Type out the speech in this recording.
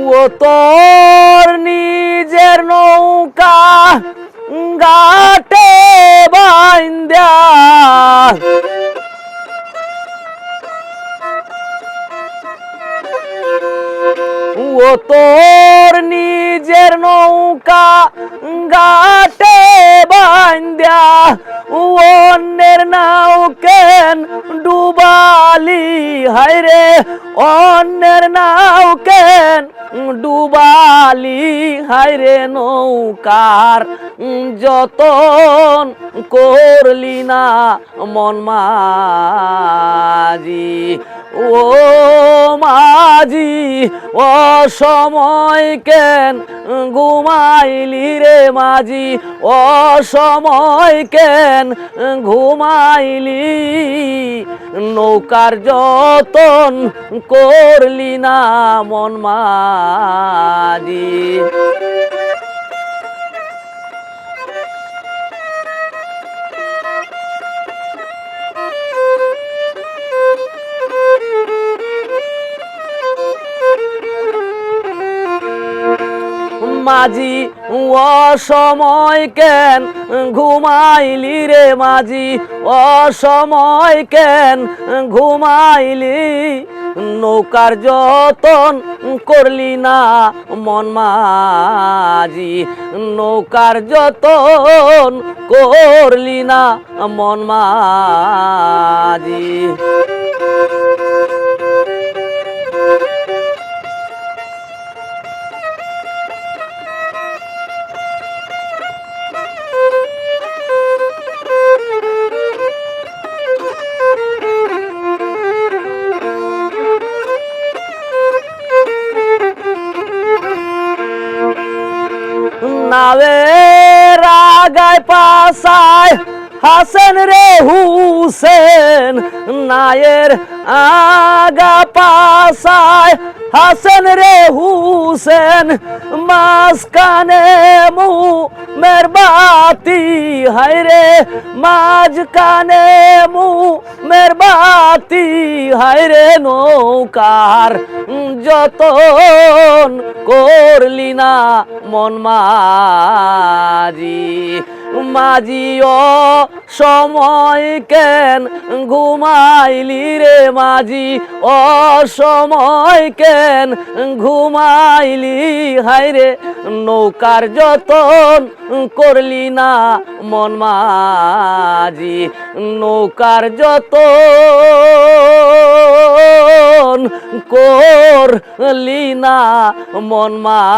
ও তোর নিজের নৌকা গাটে বাইন্দা। ও তোর নিজের নৌকা গাটে বান্ধা ডুবালি হায়রে অন্যের নাও কেন ডুবালি? হায়রে নৌকার যতন করলি না মন মাঝি। ও মাঝি ও সময় কেন ঘুমাইলি রে মাঝি? ও সময় কেন ঘুমাইলি? নৌকার যতন করলি না মন মাঝি। মাঝি অসময় কেন ঘুমাইলি রে মাঝি? অসময় কেন ঘুমাইলি? নৌকার যতন করলি না মন মাঝি, নৌকার যতন করলি না মন মাঝি। নাবের আগায় পাশায় হাসেন রে হুসেন নায়ের আগা পাশায় হাসেন রে হুসেন মাঝখানে মু মেরবাতি হায়রে মাঝখানে মু মেরবাতি হায়রে নৌকার যতন করলি না মন মাঝি মাঝিও সময় কেন ঘুমাইলি রে মাঝি ও সময় কেন ঘুমাইলি? হায়রে নৌকার যতন করলি না মন মাঝি নৌকার যতন করলি না মন মাঝি